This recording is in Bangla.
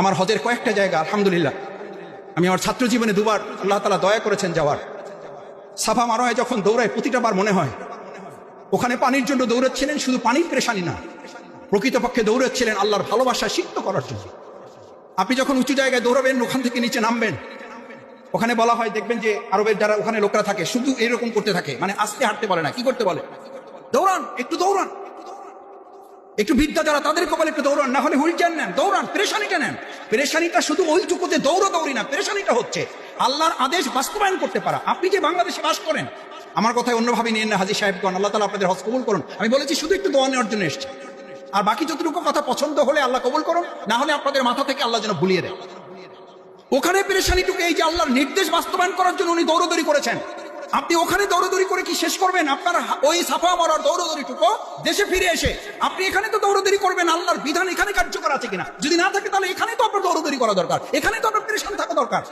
আমার হজের কয়েকটা জায়গা, আলহামদুলিল্লাহ। আমি আমার ছাত্র জীবনে দুবার আল্লাহ তালা দয়া করেছেন যাওয়ার। সাফা মারোয় যখন দৌড়ায়, প্রতিটা বার মনে হয়, ওখানে পানির জন্য দৌড়াচ্ছিলেন, শুধু পানির পেরেশানি না, প্রকৃতপক্ষে দৌড়াচ্ছিলেন আল্লাহর ভালোবাসা সিদ্ধ করার জন্য। আপনি যখন উঁচু জায়গায় দৌড়াবেন, ওখান থেকে নিচে নামবেন, ওখানে বলা হয়, দেখবেন যে আরবের যারা ওখানে লোকরা থাকে, শুধু এরকম করতে থাকে মানে আস্তে হাঁটতে বলে না, কি করতে বলে? দৌড়ান, একটু দৌড়ান। একটু বিদ্যা যারা, তাদের বলে একটু দৌড়ান, না হলে হুইল চেয়ার নেন, দৌড়ান, পেরেশানিটা নেন। পেরেশানিটা শুধু ওইটুকুতে দৌড়ো দৌড়ি না, পেরেশানিটা হচ্ছে আল্লাহর আদেশ বাস্তবায়ন করতে পারা। আপনি যে বাংলাদেশে বাস করেন, আমার কথায় অন্যভাবে নিয়ে না হাজি সাহেবগণ, আল্লাহ তালা আপনাদের হজ কবুল করুন। আমি বলেছি শুধু একটু দোয়া নেওয়ার জন্য এসছে। আর বাকি যতটুকু কথা পছন্দ হলে আল্লাহ কবুল করুন, না হলে আপনাদের মাথা থেকে আল্লাহ যেন ভুলিয়ে দেয়। ওখানে পেরেশানিটুকু এই যে আল্লাহর নির্দেশ বাস্তবায়ন করার জন্য উনি দৌড়দৌড়ি করেছেন। আপনি ওখানে দৌড়দৌড়ি করে কি শেষ করবেন? আপনার ওই সাফা মারার দৌড়দৌড়িটুকু দেশে ফিরে এসে আপনি এখানে তো দৌড়দৌড়ি করবেন, আল্লাহর বিধান এখানে কার্যকর আছে কিনা? যদি না থাকে তাহলে এখানে তো আপনার দৌড়দৌড়ি করা দরকার। এখানে তো আপনার পেরেশান থাকা দরকার।